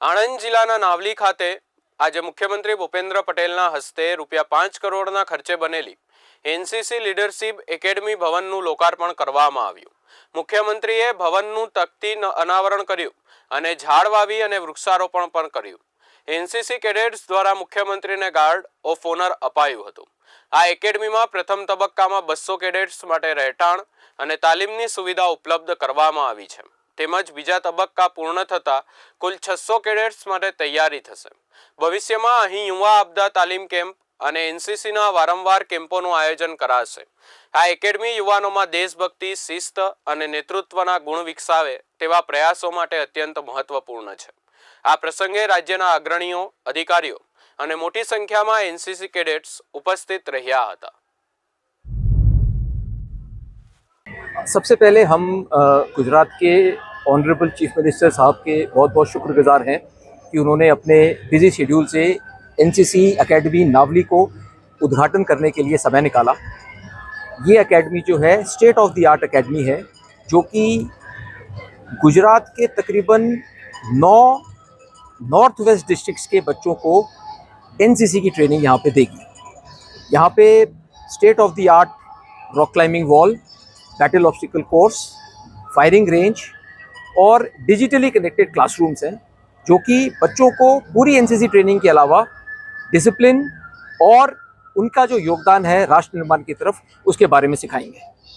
આણંદ જિલ્લાના નાવલી ખાતે આજે મુખ્યમંત્રી ભૂપેન્દ્ર પટેલના હસ્તે રૂપિયા પાંચ કરોડના ખર્ચે બનેલી એનસીસી લીડરશીપ એકેડમી ભવનનું લોકાર્પણ કરવામાં આવ્યું. મુખ્યમંત્રીએ ભવનનું તકતી અનાવરણ કર્યું અને ઝાડ વાવી અને વૃક્ષારોપણ પણ કર્યું. એનસીસી કેડેટ્સ દ્વારા મુખ્યમંત્રીને ગાર્ડ ઓફ ઓનર અપાયું હતું. આ એકેડમીમાં પ્રથમ તબક્કામાં બસો કેડેટ્સ માટે રહેઠાણ અને તાલીમની સુવિધા ઉપલબ્ધ કરવામાં આવી છે. તેમજ બીજા તબક્કા પૂર્ણ થતાં કુલ છસો કેડેટ્સ માટે તૈયારી થશે. ભવિષ્યમાં અહીં યુવા આપદા તાલીમ કેમ્પ અને એનસીસીના વારંવાર કેમ્પોનું આયોજન કરાશે. આ એકેડમી યુવાનોમાં દેશભક્તિ, શિસ્ત અને નેતૃત્વના ગુણ વિકસાવે તેવા પ્રયાસો માટે અત્યંત મહત્વપૂર્ણ છે. આ પ્રસંગે રાજ્યના અગ્રણીઓ, અધિકારીઓ અને મોટી સંખ્યામાં એનસીસી કેડેટ્સ ઉપસ્થિત રહ્યા હતા. सबसे पहले हम गुजरात के ऑनरेबल चीफ मिनिस्टर साहब के बहुत बहुत शुक्रगुजार हैं कि उन्होंने अपने बिज़ी शेड्यूल से एनसीसी एकेडमी नावली को उद्घाटन करने के लिए समय निकाला। ये एकेडमी जो है state of the art academy है, जो कि गुजरात के तकरीबन नौ नॉर्थ वेस्ट डिस्ट्रिक्ट्स के बच्चों को एनसीसी की ट्रेनिंग यहाँ पे देगी। यहाँ पे state of the art rock climbing wall battle obstacle course firing range और डिजिटली कनेक्टेड क्लासरूम्स हैं, जो कि बच्चों को पूरी एनसीसी ट्रेनिंग के अलावा डिसिप्लिन और उनका जो योगदान है राष्ट्र निर्माण की तरफ़, उसके बारे में सिखाएँगे।